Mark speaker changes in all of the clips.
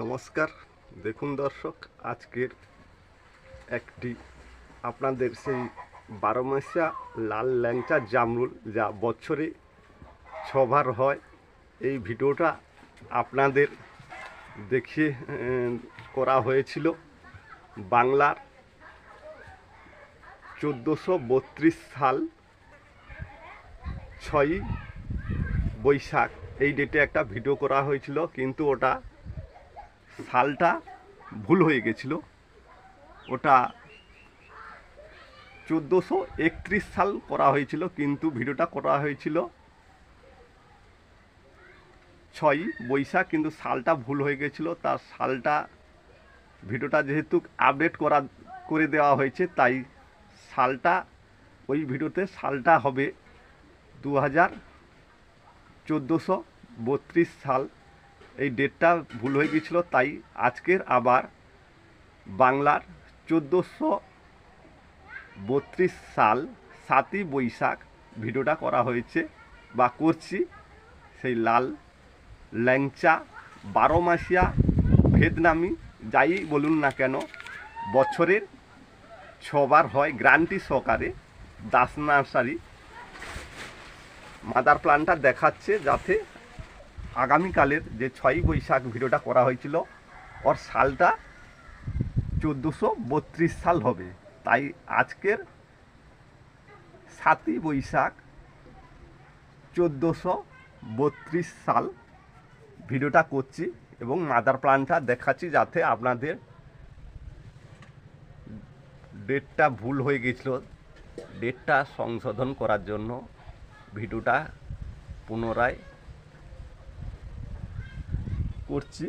Speaker 1: নমস্কার দেখুন দর্শক আজকের একটি আপনাদের সেই বারো মাসা লাল ল্যাংচা জামরুল যা বছরে ছবার হয় এই ভিডিওটা আপনাদের দেখিয়ে করা হয়েছিল বাংলার চোদ্দোশো বত্রিশ সাল ছয়ই বৈশাখ এই ডেটে একটা ভিডিও করা হয়েছিল কিন্তু ওটা সালটা ভুল হয়ে গেছিল ওটা চোদ্দোশো একত্রিশ সাল করা হয়েছিল কিন্তু ভিডিওটা করা হয়েছিল ছয় বৈশাখ কিন্তু সালটা ভুল হয়ে গেছিলো তার সালটা ভিডিওটা যেহেতু আপডেট করা করে দেওয়া হয়েছে তাই সালটা ওই ভিডিওতে সালটা হবে দু হাজার চোদ্দোশো বত্রিশ সাল এই ডেটটা ভুল হয়ে গিয়েছিল তাই আজকের আবার বাংলার চোদ্দোশো বত্রিশ সাল সাতই বৈশাখ ভিডিওটা করা হয়েছে বা করছি সেই লাল ল্যাংচা বারো মাসিয়া ভেদনামি যাই বলুন না কেন বছরের ছবার হয় গ্রান্টি সহকারে দাস নার্সারি মাদার প্ল্যানটা দেখাচ্ছে যাতে আগামীকালের যে ছয়ই বৈশাখ ভিডিওটা করা হয়েছিল ওর সালটা চোদ্দোশো বত্রিশ সাল হবে তাই আজকের সাতই বৈশাখ চোদ্দোশো বত্রিশ সাল ভিডিওটা করছি এবং মাদার প্ল্যানটা দেখাচ্ছি যাতে আপনাদের ডেটটা ভুল হয়ে গেছিল ডেটটা সংশোধন করার জন্য ভিডিওটা পুনরায় করছি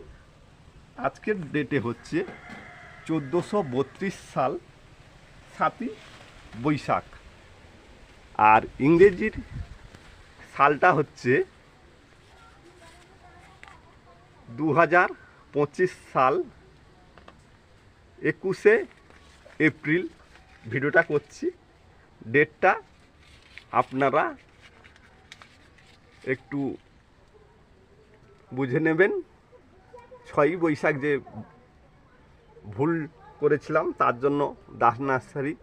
Speaker 1: আজকের ডেটে হচ্ছে চোদ্দোশো বত্রিশ সাল সাতই বৈশাখ আর ইংরেজির সালটা হচ্ছে দু হাজার পঁচিশ সাল একুশে এপ্রিল ভিডিওটা করছি ডেটটা আপনারা একটু বুঝে নেবেন ছয়ই বৈশাখ যে ভুল করেছিলাম তার জন্য দাস নার্সারি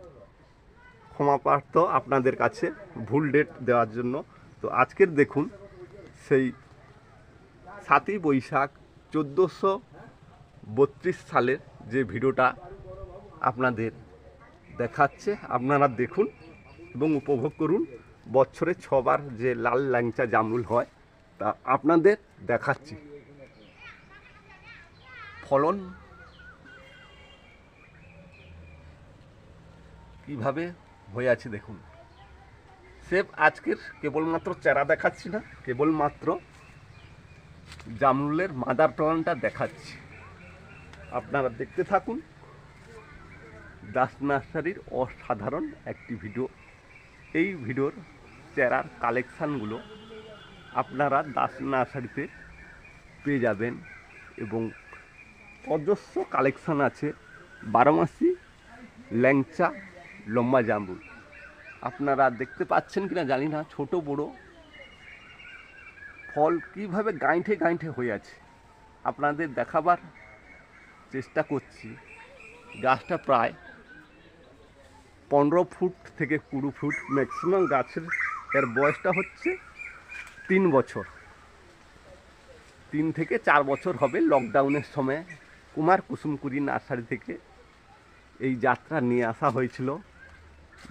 Speaker 1: ক্ষমাপ্রার্থ আপনাদের কাছে ভুল ডেট দেওয়ার জন্য তো আজকের দেখুন সেই সাতই বৈশাখ চোদ্দোশো বত্রিশ সালের যে ভিডিওটা আপনাদের দেখাচ্ছে আপনারা দেখুন এবং উপভোগ করুন বছরে ছবার যে লাল ল্যাংচা জামরুল হয় তা আপনাদের দেখাচ্ছি ফলন কিভাবে হয়ে আছে দেখুন সেব আজকের কেবলমাত্র চারা দেখাচ্ছি না কেবলমাত্র জামরুলের মাদার প্লানটা দেখাচ্ছি আপনারা দেখতে থাকুন দাস নার্সারির অসাধারণ একটি ভিডিও এই ভিডিওর চেরার কালেকশানগুলো আপনারা দাস নার্সারিতে পেয়ে যাবেন এবং অজস্র কালেকশান আছে বারোমাসি ল্যাংচা লম্বা জাম্বুল আপনারা দেখতে পাচ্ছেন কিনা জানি না ছোট বড় ফল কীভাবে গাঁইঠে গাঁইঠে হয়ে আছে আপনাদের দেখাবার চেষ্টা করছি গাছটা প্রায় পনেরো ফুট থেকে কুড়ি ফুট ম্যাক্সিমাম গাছের এর বয়সটা হচ্ছে তিন বছর তিন থেকে চার বছর হবে লকডাউনের সময় কুমার কুসুমকুরি নার্সারি থেকে এই যাত্রা নিয়ে আসা হয়েছিল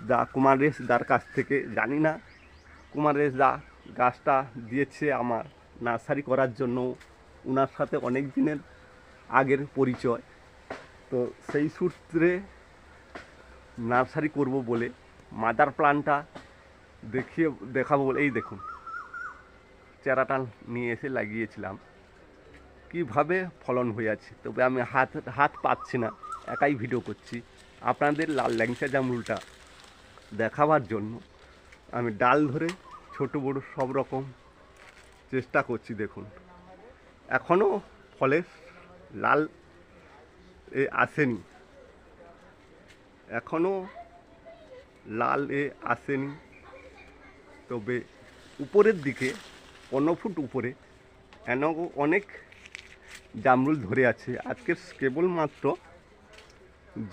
Speaker 1: দা কুমারেশ দার কাছ থেকে জানি না কুমারেশ দা গাছটা দিয়েছে আমার নার্সারি করার জন্য ওনার সাথে অনেক দিনের আগের পরিচয় তো সেই সূত্রে নার্সারি করব বলে মাদার প্লান্টটা দেখিয়ে দেখাবো বলে এই দেখুন চারাটা নিয়ে এসে লাগিয়েছিলাম কিভাবে ফলন হয়ে আছে তবে আমি হাত হাত পাচ্ছি না একাই ভিডিও করছি আপনাদের লাল ল্যাংচা জামরুলটা দেখাবার জন্য আমি ডাল ধরে ছোট বড় সব রকম চেষ্টা করছি দেখুন এখনও ফলে লাল এ আসেনি এখনও লাল এ আসেনি তবে উপরের দিকে পনেরো ফুট উপরে এন অনেক জামরুল ধরে আছে আজকের কেবলমাত্র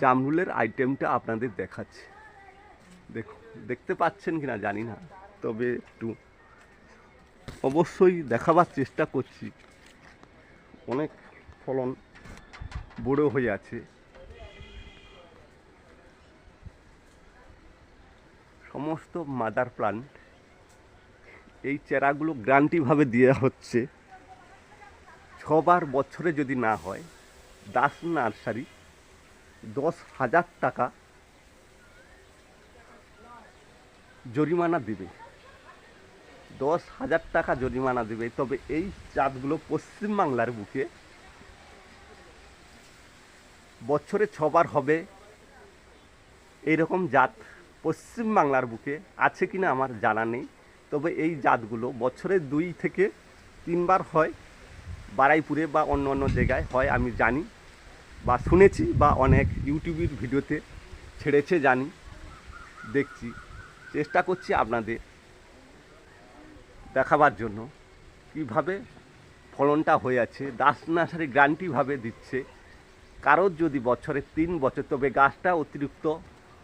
Speaker 1: জামরুলের আইটেমটা আপনাদের দেখাচ্ছে দেখো দেখতে পাচ্ছেন কি না জানি না তবে একটু অবশ্যই দেখাবার চেষ্টা করছি অনেক ফলন বড় হয়ে আছে সমস্ত মাদার প্লান্ট এই চারাগুলো গ্রান্টিভাবে দেওয়া হচ্ছে সবার বছরে যদি না হয় দাস নার্সারি দশ হাজার টাকা জরিমানা দিবে দশ হাজার টাকা জরিমানা দেবে তবে এই চাঁদগুলো পশ্চিমবাংলার বুকে বছরে ছবার হবে এইরকম জাত পশ্চিমবাংলার বুকে আছে কিনা আমার জানা নেই তবে এই জাতগুলো বছরে দুই থেকে তিনবার হয় বারাইপুরে বা অন্য অন্য জায়গায় হয় আমি জানি বা শুনেছি বা অনেক ইউটিউবের ভিডিওতে ছেড়েছে জানি দেখছি চেষ্টা করছি আপনাদের দেখাবার জন্য কিভাবে ফলনটা হয়ে আছে দাস নার্সারি গ্রান্টিভাবে দিচ্ছে কারোর যদি বছরে তিন বছর তবে গাছটা অতিরিক্ত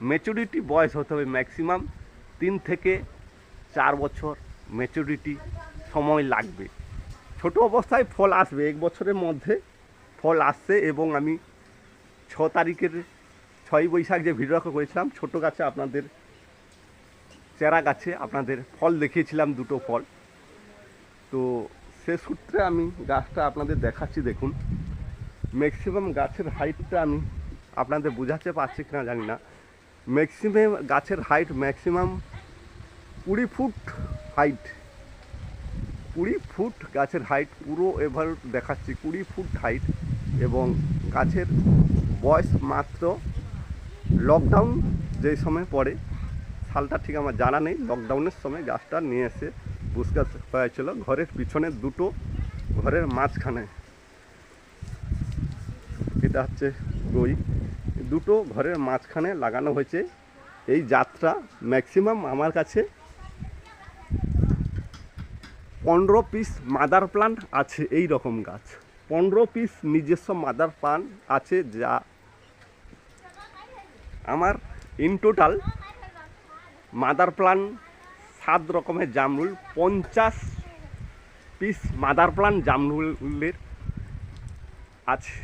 Speaker 1: মেচুরিটি বয়স হতে হবে ম্যাক্সিমাম তিন থেকে চার বছর মেচুরিটি সময় লাগবে ছোট অবস্থায় ফল আসবে এক বছরের মধ্যে ফল আসছে এবং আমি ছ তারিখের ছয় বৈশাখ যে ভিডিও করেছিলাম ছোট গাছে আপনাদের চেরা গাছে আপনাদের ফল দেখিয়েছিলাম দুটো ফল তো সে সূত্রে আমি গাছটা আপনাদের দেখাচ্ছি দেখুন ম্যাক্সিমাম গাছের হাইটটা আমি আপনাদের বোঝাতে পারছি কিনা জানি না ম্যাক্সিমাম গাছের হাইট ম্যাক্সিমাম কুড়ি ফুট হাইট কুড়ি ফুট গাছের হাইট পুরো এভার দেখাচ্ছি কুড়ি ফুট হাইট এবং গাছের বয়স মাত্র লকডাউন যেই সময় পড়ে সালটা ঠিক আমার জানা নেই লকডাউনের সময় গাছটা নিয়ে এসে বুশ গাছ হয়েছিল ঘরের পিছনে দুটো ঘরের মাঝখানে এটা হচ্ছে গই দুটো ঘরের মাঝখানে লাগানো হয়েছে এই যাত্রা ম্যাক্সিমাম আমার কাছে পনেরো পিস মাদার প্লান্ট আছে এই রকম গাছ পনেরো পিস নিজস্ব মাদার প্লান্ট আছে যা আমার ইন টোটাল মাদার প্লান্ট সাত রকমের জামরুল পঞ্চাশ পিস মাদার প্লান্ট জামরুলের আছে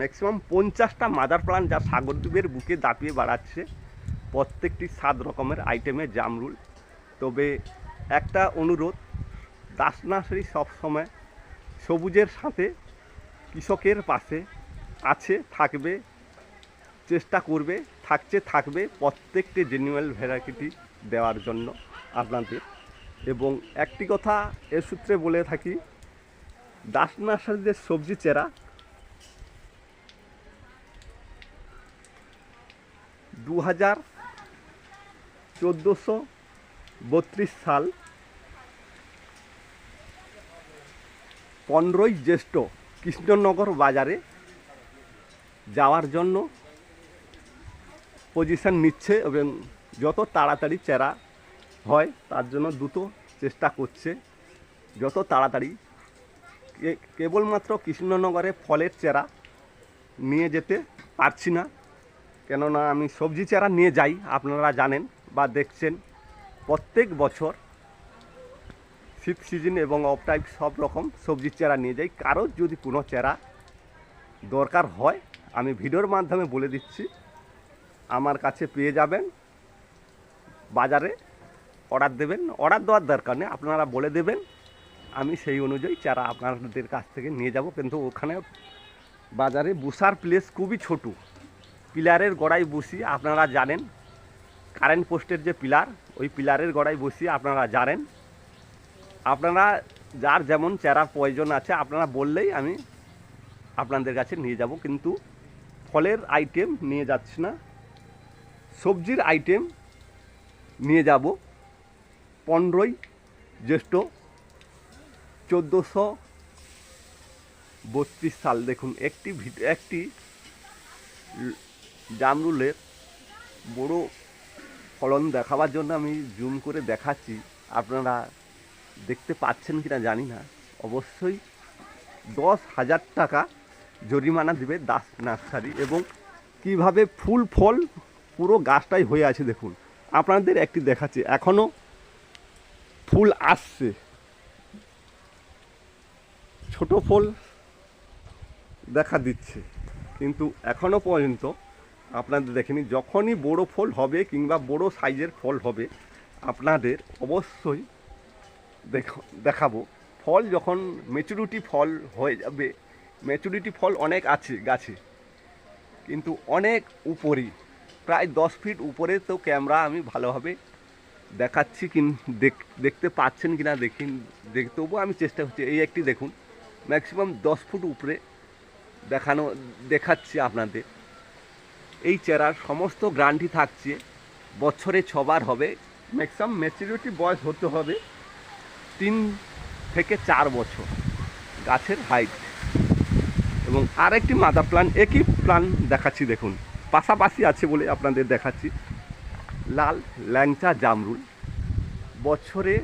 Speaker 1: ম্যাক্সিমাম পঞ্চাশটা মাদার প্লান্ট যা সাগরদ্বীপের বুকে দাপিয়ে বাড়াচ্ছে প্রত্যেকটি সাত রকমের আইটেমের জামরুল তবে একটা অনুরোধ দাস নার্সারি সবসময় সবুজের সাথে কৃষকের পাশে আছে থাকবে চেষ্টা করবে থাকছে থাকবে প্রত্যেকটি জেনুয়াল ভ্যারাইটি দেওয়ার জন্য আপনাদের এবং একটি কথা এ সূত্রে বলে থাকি দাস নার্সারিদের সবজি চেরা দু হাজার চোদ্দোশো বত্রিশ সাল পনেরোই জ্যৈষ্ঠ কৃষ্ণনগর বাজারে যাওয়ার জন্য পজিশন নিচ্ছে এবং যত তাড়াতাড়ি চেরা হয় তার জন্য দ্রুত চেষ্টা করছে যত তাড়াতাড়ি কেবলমাত্র কৃষ্ণনগরে ফলের চেরা নিয়ে যেতে পারছি না কেননা আমি সবজি চেরা নিয়ে যাই আপনারা জানেন বা দেখছেন প্রত্যেক বছর শীত সিজন এবং অফ টাইপ সব রকম সবজির চারা নিয়ে যাই কারোর যদি কোনো চারা দরকার হয় আমি ভিডিওর মাধ্যমে বলে দিচ্ছি আমার কাছে পেয়ে যাবেন বাজারে অর্ডার দেবেন অর্ডার দেওয়ার দরকার নেই আপনারা বলে দেবেন আমি সেই অনুযায়ী চারা আপনাদের কাছ থেকে নিয়ে যাব কিন্তু ওখানে বাজারে বসার প্লেস খুবই ছোট পিলারের গড়াই বসি আপনারা জানেন কারেন্ট পোস্টের যে পিলার ওই পিলারের গড়ায় বসি আপনারা জানেন আপনারা যার যেমন চারার প্রয়োজন আছে আপনারা বললেই আমি আপনাদের কাছে নিয়ে যাব কিন্তু ফলের আইটেম নিয়ে যাচ্ছি না সবজির আইটেম নিয়ে যাব পনেরোই জ্যৈষ্ঠ চোদ্দোশো বত্রিশ সাল দেখুন একটি একটি জামরুলের বড় ফলন দেখাবার জন্য আমি জুম করে দেখাচ্ছি আপনারা দেখতে পাচ্ছেন কি না জানি না অবশ্যই দশ হাজার টাকা জরিমানা দেবে দাস নার্সারি এবং কিভাবে ফুল ফল পুরো গাছটাই হয়ে আছে দেখুন আপনাদের একটি দেখাচ্ছি এখনও ফুল আসছে ছোট ফল দেখা দিচ্ছে কিন্তু এখনও পর্যন্ত আপনাদের দেখেনি যখনই বড় ফল হবে কিংবা বড় সাইজের ফল হবে আপনাদের অবশ্যই দেখাবো ফল যখন মেচুরিটি ফল হয়ে যাবে মেচুরিটি ফল অনেক আছে গাছে কিন্তু অনেক উপরে প্রায় দশ ফিট উপরে তো ক্যামেরা আমি ভালোভাবে দেখাচ্ছি কিন দেখতে পাচ্ছেন কি না দেখিন দেখ তবুও আমি চেষ্টা করছি এই একটি দেখুন ম্যাক্সিমাম দশ ফুট উপরে দেখানো দেখাচ্ছি আপনাদের এই চেরার সমস্ত গ্রান্টি থাকছে বছরে ছবার হবে ম্যাক্সিমাম ম্যাচুরিটি বয়স হতে হবে তিন থেকে চার বছর গাছের হাইট এবং আরেকটি মাদা প্লান একই প্লান দেখাচ্ছি দেখুন পাশাপাশি আছে বলে আপনাদের দেখাচ্ছি লাল ল্যাংচা জামরুল বছরে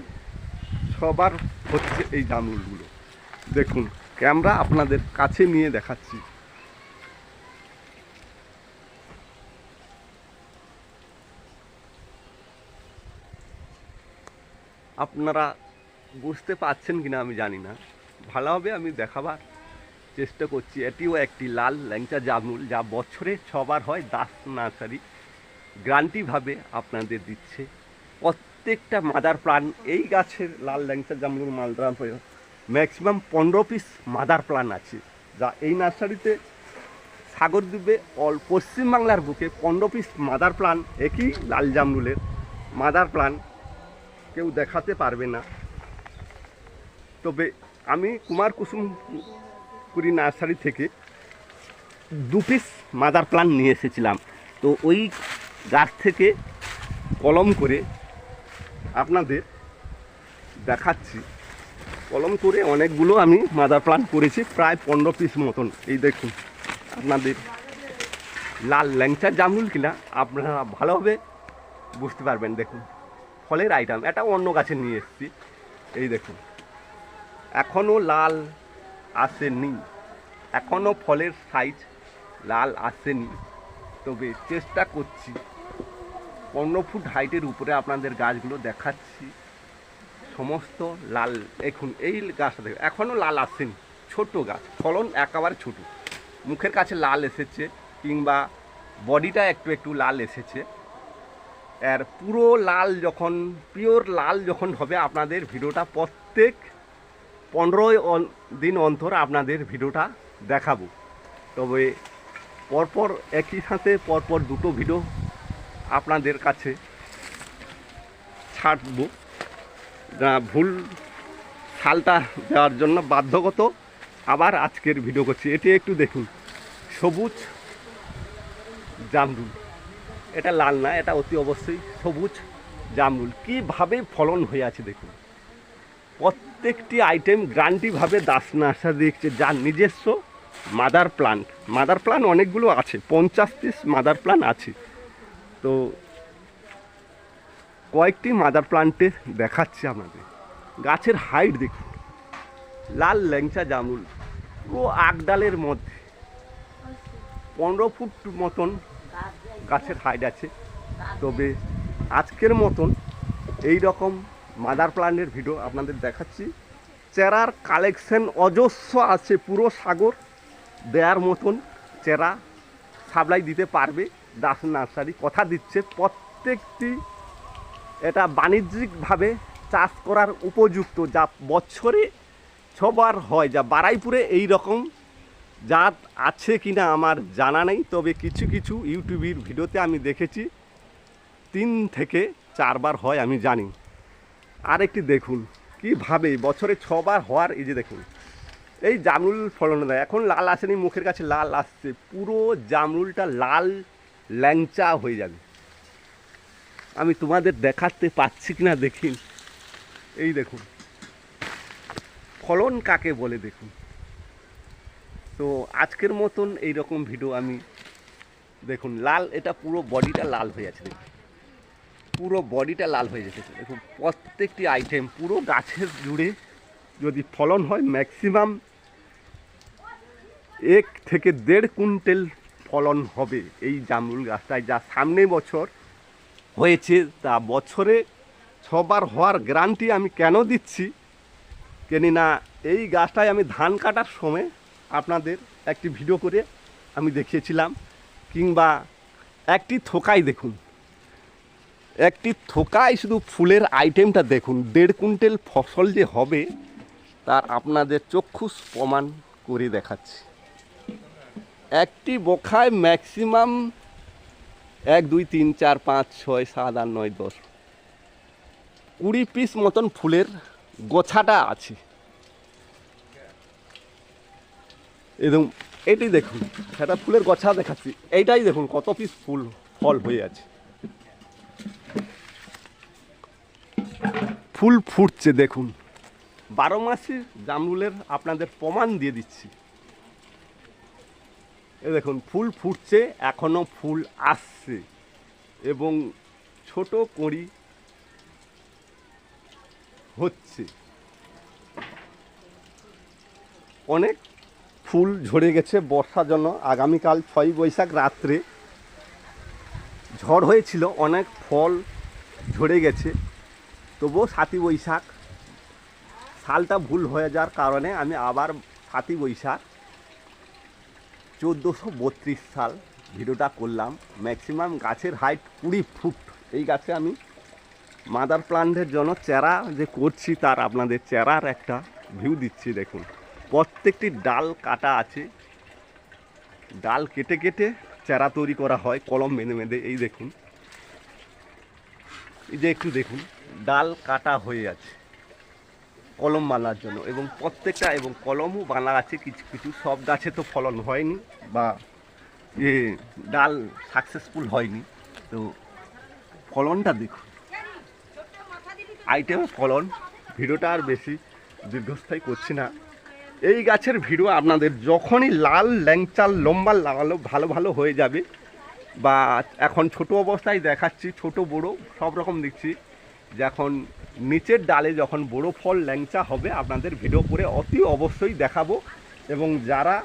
Speaker 1: সবার হচ্ছে এই জামরুলগুলো দেখুন ক্যামেরা আপনাদের কাছে নিয়ে দেখাচ্ছি আপনারা বুঝতে পাচ্ছেন কিনা আমি জানি না ভালোভাবে আমি দেখাবার চেষ্টা করছি এটিও একটি লাল ল্যাংচা জামরুল যা বছরে ছবার হয় দাস নার্সারি গ্রান্টিভাবে আপনাদের দিচ্ছে প্রত্যেকটা মাদার প্লান এই গাছের লাল ল্যাংচা জামরুল মালদার ম্যাক্সিমাম পনেরো পিস মাদার প্লান আছে যা এই নার্সারিতে সাগরদ্বীপে অল পশ্চিমবাংলার বুকে পনেরো পিস মাদার প্লান একই লাল জামরুলের মাদার প্লান কেউ দেখাতে পারবে না তবে আমি কুমার কুসুম কুড়ি নার্সারি থেকে দু পিস মাদার প্লান নিয়ে এসেছিলাম তো ওই গাছ থেকে কলম করে আপনাদের দেখাচ্ছি কলম করে অনেকগুলো আমি মাদার প্লান করেছি প্রায় পনেরো পিস মতন এই দেখুন আপনাদের লাল ল্যাংচা জামুল কিনা আপনারা ভালোভাবে বুঝতে পারবেন দেখুন ফলের আইটেম এটা অন্য গাছে নিয়ে এসেছি এই দেখুন এখনও লাল আসেনি এখনও ফলের সাইজ লাল আসেনি তবে চেষ্টা করছি পনেরো ফুট হাইটের উপরে আপনাদের গাছগুলো দেখাচ্ছি সমস্ত লাল এখন এই গাছটা দেখুন এখনও লাল আসেনি ছোট গাছ ফলন একেবারে ছোট মুখের কাছে লাল এসেছে কিংবা বডিটা একটু একটু লাল এসেছে আর পুরো লাল যখন পিওর লাল যখন হবে আপনাদের ভিডিওটা প্রত্যেক পনেরোই দিন অন্তর আপনাদের ভিডিওটা দেখাবো তবে পরপর একই সাথে পরপর দুটো ভিডিও আপনাদের কাছে ছাড়ব ভুল ছালটা দেওয়ার জন্য বাধ্যগত আবার আজকের ভিডিও করছি এটি একটু দেখুন সবুজ জামরুল এটা লাল না এটা অতি অবশ্যই সবুজ জামরুল কীভাবে ফলন হয়ে আছে দেখুন প্রত্যেকটি আইটেম গ্রান্টিভাবে দাস নার্সা দেখছে যার নিজস্ব মাদার প্লান্ট মাদার প্লান্ট অনেকগুলো আছে পঞ্চাশ পিস মাদার প্লান্ট আছে তো কয়েকটি মাদার প্লান্টে দেখাচ্ছে আমাদের গাছের হাইট দেখুন লাল ল্যাংচা জামুল পুরো আগডালের মধ্যে পনেরো ফুট মতন গাছের হাইট আছে তবে আজকের মতন এই রকম মাদার প্ল্যান্টের ভিডিও আপনাদের দেখাচ্ছি চেরার কালেকশন অজস্র আছে পুরো সাগর দেওয়ার মতন চেরা সাপ্লাই দিতে পারবে দাস নার্সারি কথা দিচ্ছে প্রত্যেকটি এটা বাণিজ্যিকভাবে চাষ করার উপযুক্ত যা বছরে ছবার হয় যা বারাইপুরে এই রকম জাত আছে কি না আমার জানা নেই তবে কিছু কিছু ইউটিউবের ভিডিওতে আমি দেখেছি তিন থেকে চারবার হয় আমি জানি আরেকটি দেখুন ভাবে বছরে ছবার হওয়ার এই যে দেখুন এই জামরুল ফলন দেয় এখন লাল আসেনি মুখের কাছে লাল আসছে পুরো জামরুলটা লাল ল্যাংচা হয়ে যাবে আমি তোমাদের দেখাতে পাচ্ছি কি না দেখিন এই দেখুন ফলন কাকে বলে দেখুন তো আজকের মতন এই রকম ভিডিও আমি দেখুন লাল এটা পুরো বডিটা লাল হয়ে আছে দেখুন পুরো বডিটা লাল হয়ে যেতেছে দেখুন প্রত্যেকটি আইটেম পুরো গাছের জুড়ে যদি ফলন হয় ম্যাক্সিমাম এক থেকে দেড় কুইন্টাল ফলন হবে এই জামরুল গাছটায় যা সামনে বছর হয়েছে তা বছরে ছবার হওয়ার গ্যারান্টি আমি কেন দিচ্ছি কেনি না এই গাছটায় আমি ধান কাটার সময় আপনাদের একটি ভিডিও করে আমি দেখিয়েছিলাম কিংবা একটি থোকাই দেখুন একটি থোকায় শুধু ফুলের আইটেমটা দেখুন দেড় কুইন্টাল ফসল যে হবে তার আপনাদের চক্ষুষ প্রমাণ করে দেখাচ্ছি একটি বোখায় ম্যাক্সিমাম এক দুই তিন চার পাঁচ ছয় সাত আট নয় দশ কুড়ি পিস মতন ফুলের গোছাটা আছে এবং এটি দেখুন সেটা ফুলের গোছা দেখাচ্ছি এইটাই দেখুন কত পিস ফুল ফল হয়ে আছে ফুল ফুটছে দেখুন বারো মাসের জামরুলের আপনাদের প্রমাণ দিয়ে দিচ্ছি এ দেখুন ফুল ফুটছে এখনও ফুল আসছে এবং ছোট কড়ি হচ্ছে অনেক ফুল ঝরে গেছে বর্ষার জন্য আগামীকাল ছয় বৈশাখ রাত্রে ঝড় হয়েছিল অনেক ফল ঝরে গেছে তবুও সাতই বৈশাখ সালটা ভুল হয়ে যাওয়ার কারণে আমি আবার সাতই বৈশাখ চোদ্দোশো বত্রিশ সাল ভিডিওটা করলাম ম্যাক্সিমাম গাছের হাইট কুড়ি ফুট এই গাছে আমি মাদার প্লান্টের জন্য চেরা যে করছি তার আপনাদের চেরার একটা ভিউ দিচ্ছি দেখুন প্রত্যেকটি ডাল কাটা আছে ডাল কেটে কেটে চারা তৈরি করা হয় কলম বেঁধে বেঁধে এই দেখুন এই যে একটু দেখুন ডাল কাটা হয়ে আছে কলম বানার জন্য এবং প্রত্যেকটা এবং কলমও বানা আছে কিছু কিছু সব গাছে তো ফলন হয়নি বা এ ডাল সাকসেসফুল হয়নি তো ফলনটা দেখুন আইটেম ফলন ভিডিওটা আর বেশি দীর্ঘস্থায়ী করছি না এই গাছের ভিডিও আপনাদের যখনই লাল ল্যাংচাল লম্বা লাগালো ভালো ভালো হয়ে যাবে বা এখন ছোট অবস্থায় দেখাচ্ছি ছোট বড়ো সব রকম দিচ্ছি যখন নিচের ডালে যখন বড়ো ফল ল্যাংচা হবে আপনাদের ভিডিও করে অতি অবশ্যই দেখাবো এবং যারা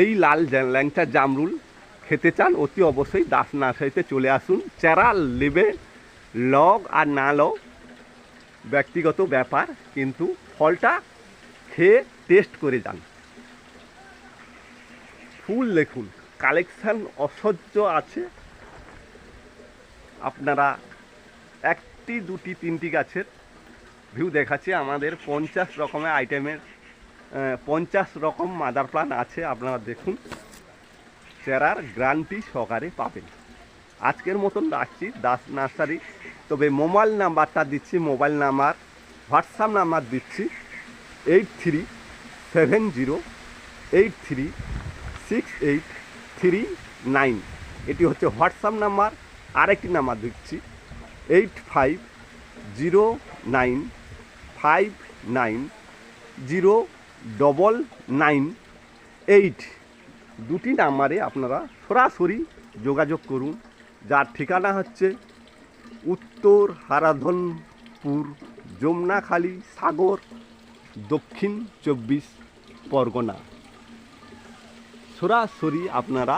Speaker 1: এই লাল ল্যাংচা জামরুল খেতে চান অতি অবশ্যই দাস নার্সারিতে চলে আসুন চেরা লেবে লগ আর না লগ ব্যক্তিগত ব্যাপার কিন্তু ফলটা খেয়ে টেস্ট করে যান ফুল দেখুন কালেকশান অসহ্য আছে আপনারা একটি দুটি তিনটি গাছের ভিউ দেখাচ্ছে আমাদের পঞ্চাশ রকমের আইটেমের পঞ্চাশ রকম মাদার প্লান আছে আপনারা দেখুন চেরার গ্রান্টি সহকারে পাবেন আজকের মতন রাখছি দাস নার্সারি তবে মোবাইল নাম্বারটা দিচ্ছি মোবাইল নাম্বার হোয়াটসঅ্যাপ নাম্বার দিচ্ছি eight three seven zero eight three six eight three nine এটি হচ্ছে হোয়াটসঅ্যাপ নাম্বার আরেকটি নাম্বার দিচ্ছি eight five zero nine five nine zero double nine eight দুটি নাম্বারে আপনারা সরাসরি যোগাযোগ করুন যার ঠিকানা হচ্ছে উত্তর হারাধনপুর যমুনাখালী সাগর দক্ষিণ চব্বিশ পরগনা সরাসরি আপনারা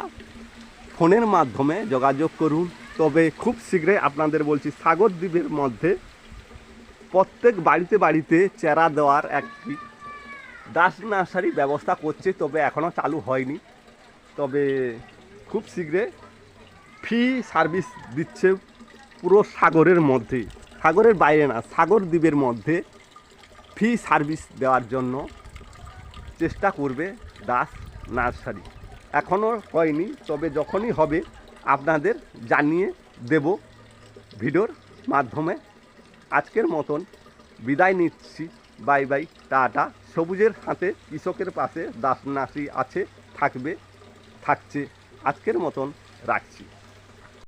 Speaker 1: ফোনের মাধ্যমে যোগাযোগ করুন তবে খুব শীঘ্রই আপনাদের বলছি সাগর দ্বীপের মধ্যে প্রত্যেক বাড়িতে বাড়িতে চেরা দেওয়ার একটি দাস নার্সারি ব্যবস্থা করছে তবে এখনও চালু হয়নি তবে খুব শীঘ্রে ফ্রি সার্ভিস দিচ্ছে পুরো সাগরের মধ্যে সাগরের বাইরে না সাগর দ্বীপের মধ্যে ফ্রি সার্ভিস দেওয়ার জন্য চেষ্টা করবে দাস নার্সারি এখনও হয়নি তবে যখনই হবে আপনাদের জানিয়ে দেব ভিডিওর মাধ্যমে আজকের মতন বিদায় নিচ্ছি বাই বাই টাটা সবুজের হাতে কৃষকের পাশে দাস নাসি আছে থাকবে থাকছে আজকের মতন রাখছি